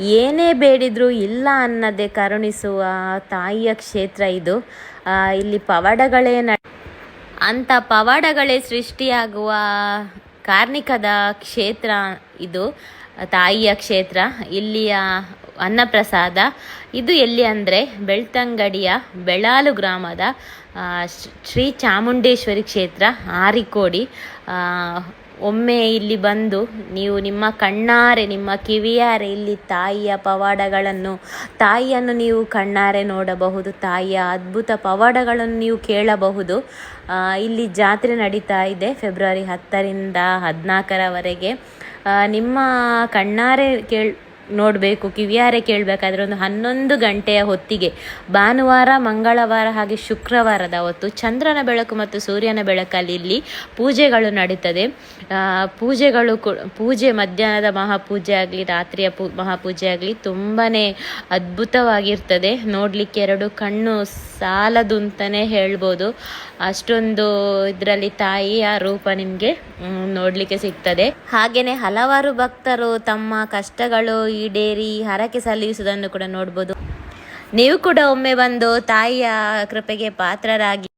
ಏನೇ ಬೇಡಿದರೂ ಇಲ್ಲ ಅನ್ನದೆ ಕರುಣಿಸುವ ತಾಯಿಯ ಕ್ಷೇತ್ರ ಇದು. ಇಲ್ಲಿ ಪವಾಡಗಳೇ ನ ಅಂಥ ಪವಾಡಗಳೇ ಸೃಷ್ಟಿಯಾಗುವ ಕಾರ್ಣಿಕದ ಕ್ಷೇತ್ರ ಇದು, ತಾಯಿಯ ಕ್ಷೇತ್ರ. ಇಲ್ಲಿಯ ಅನ್ನಪ್ರಸಾದ. ಇದು ಎಲ್ಲಿ ಅಂದರೆ ಬೆಳ್ತಂಗಡಿಯ ಬೆಳಾಲು ಗ್ರಾಮದ ಶ್ರೀ- ಚಾಮುಂಡೇಶ್ವರಿ ಕ್ಷೇತ್ರ, ಆರಿಕೋಡಿ. ಒಮ್ಮೆ ಇಲ್ಲಿ ಬಂದು ನೀವು ನಿಮ್ಮ ಕಣ್ಣಾರೆ, ನಿಮ್ಮ ಕಿವಿಯಾರೆ, ಇಲ್ಲಿ ತಾಯಿಯ ಪವಾಡಗಳನ್ನು, ತಾಯಿಯನ್ನು ನೀವು ಕಣ್ಣಾರೆ ನೋಡಬಹುದು, ತಾಯಿಯ ಅದ್ಭುತ ಪವಾಡಗಳನ್ನು ನೀವು ಕೇಳಬಹುದು. ಇಲ್ಲಿ ಜಾತ್ರೆ ನಡೀತಾ ಇದೆ ಫೆಬ್ರವರಿ ಹತ್ತರಿಂದ ಹದಿನಾಲ್ಕರವರೆಗೆ. ನಿಮ್ಮ ಕಣ್ಣಾರೆ ಕೇಳ್ ನೋಡಬೇಕು, ಕಿವಿಯಾರೆ ಕೇಳಬೇಕಾದ್ರೆ ಒಂದು ಹನ್ನೊಂದು ಗಂಟೆಯ ಹೊತ್ತಿಗೆ, ಭಾನುವಾರ, ಮಂಗಳವಾರ ಹಾಗೆ ಶುಕ್ರವಾರದ ಹೊತ್ತು ಚಂದ್ರನ ಬೆಳಕು ಮತ್ತು ಸೂರ್ಯನ ಬೆಳಕಲ್ಲಿ ಇಲ್ಲಿ ಪೂಜೆಗಳು ನಡೀತದೆ. ಪೂಜೆಗಳು ಪೂಜೆ ಮಧ್ಯಾಹ್ನದ ಮಹಾಪೂಜೆ ಆಗಲಿ, ರಾತ್ರಿಯ ಪೂ, ಮಹಾಪೂಜೆ ಆಗಲಿ ತುಂಬಾ ಅದ್ಭುತವಾಗಿರ್ತದೆ. ನೋಡಲಿಕ್ಕೆ ಎರಡು ಕಣ್ಣು ಸಾಲದು ಅಂತಲೇ ಹೇಳ್ಬೋದು. ಅಷ್ಟೊಂದು ಇದರಲ್ಲಿ ತಾಯಿಯ ರೂಪ ನಿಮಗೆ ನೋಡಲಿಕ್ಕೆ ಸಿಗ್ತದೆ. ಹಾಗೆಯೇ ಹಲವಾರು ಭಕ್ತರು ತಮ್ಮ ಕಷ್ಟಗಳು ಈಡೇರಿ ಹರಕೆ ಸಲ್ಲಿಸುವುದನ್ನು ಕೂಡ ನೋಡ್ಬೋದು. ನೀವು ಕೂಡ ಒಮ್ಮೆ ಬಂದು ತಾಯಿಯ ಕೃಪೆಗೆ ಪಾತ್ರರಾಗಿ